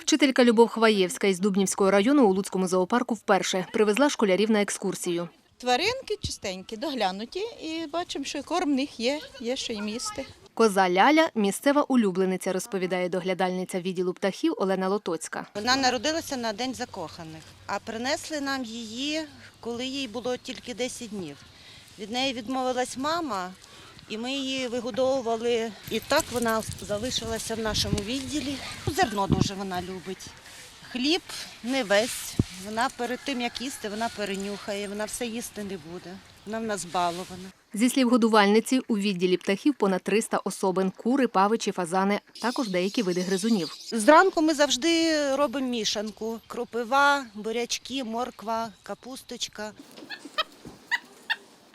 Вчителька Любов Хваєвська із Дубнівського району у Луцькому зоопарку вперше привезла школярів на екскурсію. Тваринки чистенькі, доглянуті, і бачимо, що корм в них є, є що їм їсти. Коза Ляля – місцева улюблениця, розповідає доглядальниця відділу птахів Олена Лотоцька. Вона народилася на День закоханих, а принесли нам її, коли їй було тільки 10 днів. Від неї відмовилась мама, і ми її вигодовували. І так вона залишилася в нашому відділі. Зерно дуже вона любить. Хліб не весь. Вона перед тим, як їсти, вона перенюхає, вона все їсти не буде. Вона в нас балована. Зі слів годувальниці, у відділі птахів понад 300 особин – кури, павичі, фазани, також деякі види гризунів. Зранку ми завжди робимо мішанку: кропива, бурячки, морква, капусточка.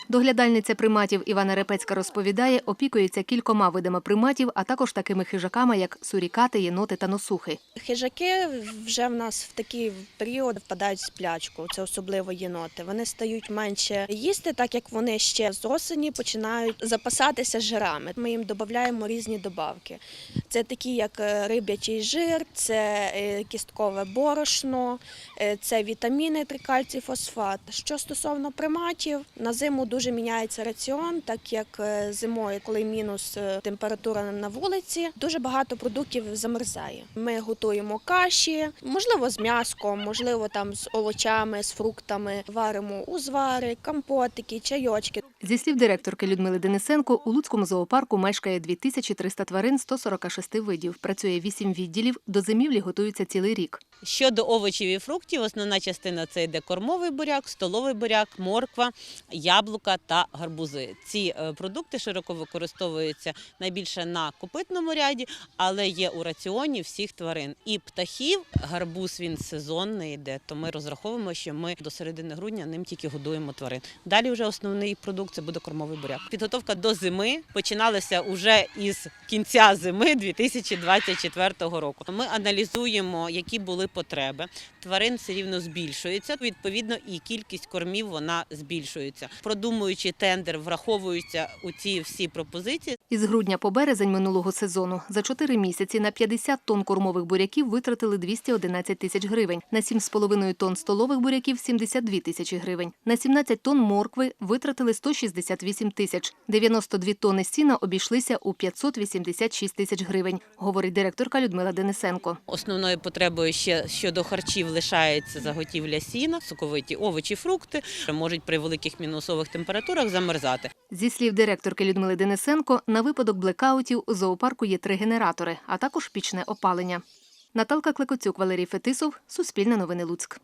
Доглядальниця приматів Івана Репецька розповідає, опікується кількома видами приматів, а також такими хижаками, як сурікати, єноти та носухи. Хижаки вже в нас в такий період впадають в сплячку. Це особливо єноти. Вони стають менше їсти, так як вони ще з осені починають запасатися жирами. Ми їм додаємо різні добавки. Це такі, як е, риб'ячий жир, це е, кісткове борошно, е, це вітаміни, трикальцій, фосфат. Що стосовно приматів, на зиму дуже міняється раціон, так як зимою, коли мінус температура на вулиці, дуже багато продуктів замерзає. Ми готуємо каші, можливо, з м'яском, можливо, там з овочами, з фруктами. Варимо узвари, компотики, чайочки. Зі слів директорки Людмили Денисенко, у Луцькому зоопарку мешкає 2300 тварин 146 видів. Працює 8 відділів, до зимівлі готуються цілий рік. Щодо овочів і фруктів, основна частина це йде кормовий буряк, столовий буряк, морква, яблука та гарбузи. Ці е, продукти широко використовуються найбільше на копитному ряді, але є у раціоні всіх тварин. І птахів гарбуз він сезонний йде, то ми розраховуємо, що ми до середини грудня ним тільки годуємо тварин. Далі вже основний продукт це буде кормовий буряк. Підготовка до зими починалася уже із кінця зими 2024 року. Ми аналізуємо, які були потреби. Тварин все рівно збільшується. Відповідно, і кількість кормів вона збільшується. Продумуючи тендер, враховуються у ці всі пропозиції. Із грудня по березень минулого сезону за 4 місяці на 50 тонн кормових буряків витратили 211 тисяч гривень, на 7,5 тонн столових буряків – 72 тисячі гривень, на 17 тонн моркви витратили 168 тисяч, 92 тонни сіна обійшлися у 586 тисяч гривень, говорить директорка Людмила Денисенко. Основною потребою ще щодо харчів лишається заготівля сіна, соковиті овочі, фрукти можуть при великих мінусових температурах замерзати. Зі слів директорки Людмили Денисенко, на випадок блекаутів у зоопарку є три генератори, а також пічне опалення. Наталка Клекоцюк, Валерій Фетисов, Суспільне новини Луцьк.